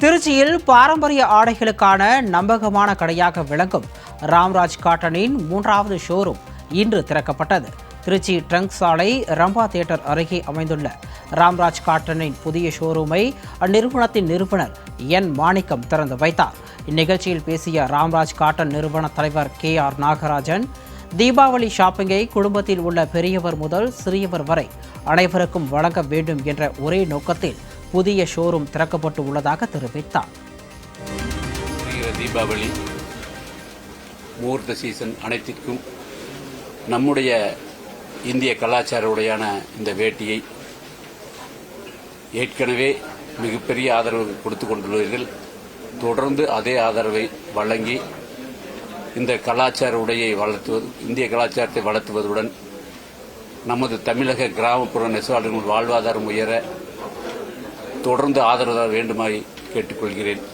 திருச்சியில் பாரம்பரிய ஆடைகளுக்கான நம்பகமான கடையாக விளங்கும் ராம்ராஜ் காட்டனின் மூன்றாவது ஷோரூம் இன்று திறக்கப்பட்டது. திருச்சி ட்ரங்க் சாலை ரம்பா தியேட்டர் அருகே அமைந்துள்ள ராம்ராஜ் காட்டனின் புதிய ஷோரூமை அந்நிறுவனத்தின் நிறுவனர் என் மாணிக்கம் திறந்து வைத்தார். இந்நிகழ்ச்சியில் பேசிய ராம்ராஜ் காட்டன் நிறுவன தலைவர் கே ஆர் நாகராஜன் தீபாவளி ஷாப்பிங்கை குடும்பத்தில் உள்ள பெரியவர் முதல் சிறியவர் வரை அனைவருக்கும் வழங்க வேண்டும் என்ற ஒரே நோக்கத்தில் புதிய ஷோரூம் திறக்கப்பட்டு உள்ளதாக தெரிவித்தார். தீபாவளி முகூர்த்த சீசன் அனைத்திற்கும் நம்முடைய இந்திய கலாச்சார உடையான இந்த வேட்டியை ஏற்கனவே மிகப்பெரிய ஆதரவு கொடுத்து கொண்டுள்ளீர்கள். தொடர்ந்து அதே ஆதரவை வழங்கி இந்த கலாச்சார உடையை வளர்த்துவது இந்திய கலாச்சாரத்தை வளர்த்துவதுடன் நமது தமிழக கிராமப்புற நெசவாளர்கள் வாழ்வாதாரம் உயர தொடர்ந்து ஆதரவு வேண்டுமாய் கேட்டுக்கொள்கிறேன்.